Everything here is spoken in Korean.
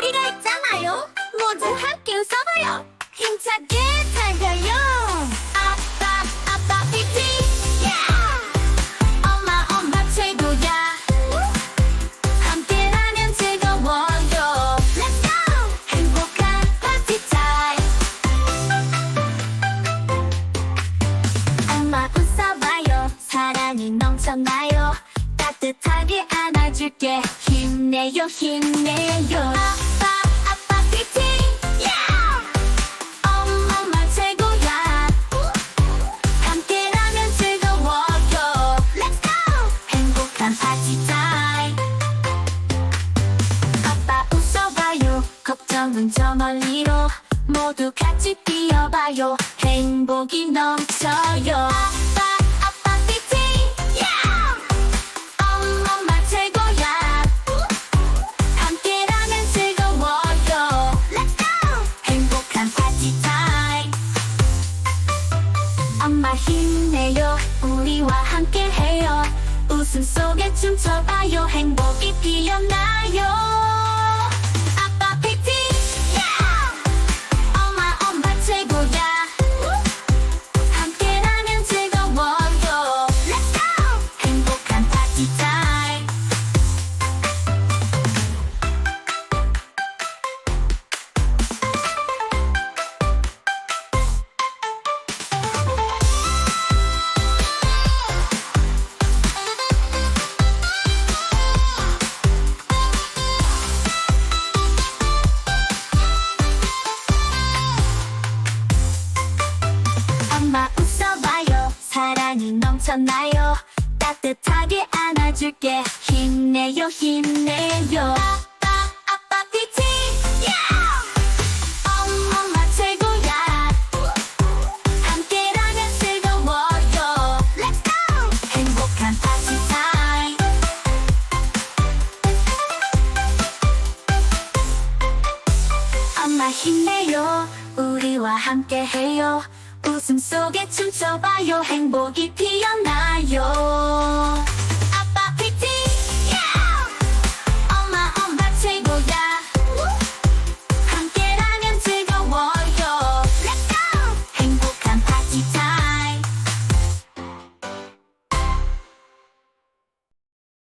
우리가 있잖아요. 모두 함께 웃어봐요. 힘차게 달려요. 아빠, 아빠 피팅. 엄마, 엄마 최고야. 함께라면 즐거워요. Let's go. 행복한 파티 타임. 엄마 웃어봐요. 사랑이 넘쳐나요. 따뜻하게 안아줄게. 힘내요, 힘내요. 저 멀리로. 모두 같이 뛰어봐요. 행복이 넘쳐요. 아빠, 아빠 피팅. 엄마 최고야. 함께라면 즐거워요. Let's go. 행복한 파티 타임. 엄마 힘내요 우리와 함께해요 웃음 속에 춤춰봐요 행복이 피어나요 사랑이 넘쳐나요. 따뜻하게 안아줄게. 힘내요 힘내요. 아빠 아빠 타임. 엄마 힘내요. 우리와 함께해요 웃음 속에 춤춰봐요. 행복이 피어나요